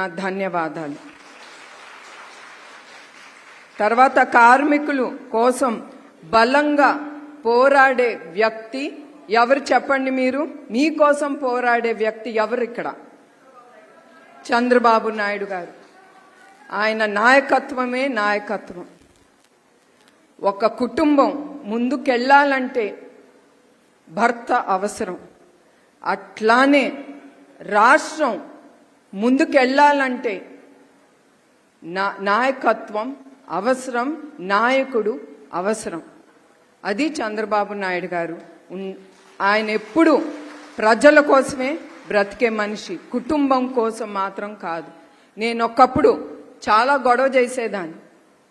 నా ధన్యవాదాలు. తర్వాత కార్మికులు కోసం బలంగా పోరాడే వ్యక్తి ఎవరు చెప్పండి మీరు? మీకోసం పోరాడే వ్యక్తి ఎవరు ఇక్కడ? చంద్రబాబు నాయుడు గారు. ఆయన నాయకత్వమే నాయకత్వం. ఒక కుటుంబం ముందుకెళ్ళాలంటే భర్త అవసరం. అట్లానే రాష్ట్రం ముందుకెళ్ళాలంటే నా నాయకత్వం అవసరం నాయకుడు అవసరం. అది చంద్రబాబు నాయుడు గారు. ఆయన ఎప్పుడు ప్రజల కోసమే బ్రతికే మనిషి కుటుంబం కోసం మాత్రం కాదు. నేను ఒకప్పుడు చాలా గొడవ చేసేదాన్ని.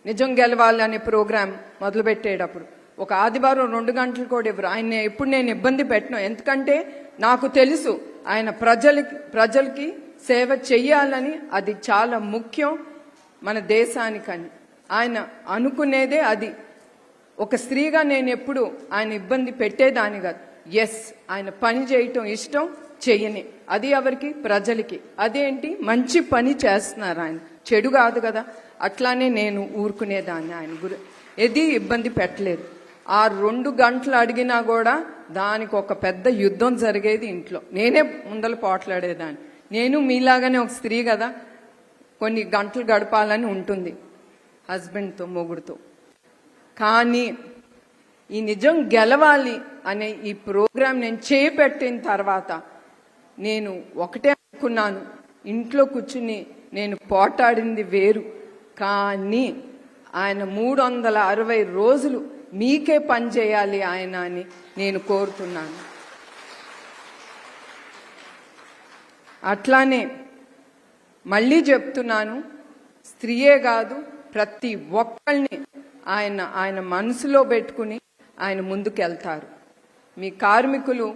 నిజం గెలవాలి అనే ప్రోగ్రాం మొదలుపెట్టేటప్పుడు. ఒక ఆదివారం రెండు గంటలు కూడా ఇవ్వరు. ఆయన ఎప్పుడు నేను ఇబ్బంది పెట్టను. ఎందుకంటే నాకు తెలుసు ఆయన ప్రజలకి ప్రజలకి సేవ చెయ్యాలని అది చాలా ముఖ్యం మన దేశానికని. ఆయన అనుకునేదే అది. ఒక స్త్రీగా నేను ఎప్పుడు ఆయన ఇబ్బంది పెట్టేదాన్ని కాదు. ఎస్ ఆయన పని చేయటం ఇష్టం చెయ్యని. అది ఎవరికి? ప్రజలకి. అదేంటి? మంచి పని చేస్తున్నారు ఆయన. చెడు కాదు కదా. అట్లానే నేను ఊరుకునేదాన్ని ఆయన గురి. ఏది ఇబ్బంది పెట్టలేదు. ఆ రెండు గంటలు అడిగినా కూడా దానికి ఒక పెద్ద యుద్ధం జరిగేది ఇంట్లో. నేనే ముందలు పోట్లాడేదాన్ని. నేను మీలాగానే ఒక స్త్రీ కదా. కొన్ని గంటలు గడపాలని ఉంటుంది హస్బెండ్తో మొగుడుతో. కానీ ఈ నిజం గెలవాలి అనే ఈ ప్రోగ్రాం నేను చేపట్టిన తర్వాత నేను ఒకటే అనుకున్నాను. ఇంట్లో కూర్చుని నేను పోటాడింది వేరు. కానీ ఆయన మూడు వందల అరవై రోజులు మీకే పని చేయాలి ఆయన అని నేను కోరుతున్నాను. అట్లానే మళ్ళీ చెప్తున్నాను స్త్రీయే కాదు ప్రతి ఒక్కళ్ళని ఆయన ఆయన మనసులో పెట్టుకుని ఆయన ముందుకెళ్తారు. మీ కార్మికులు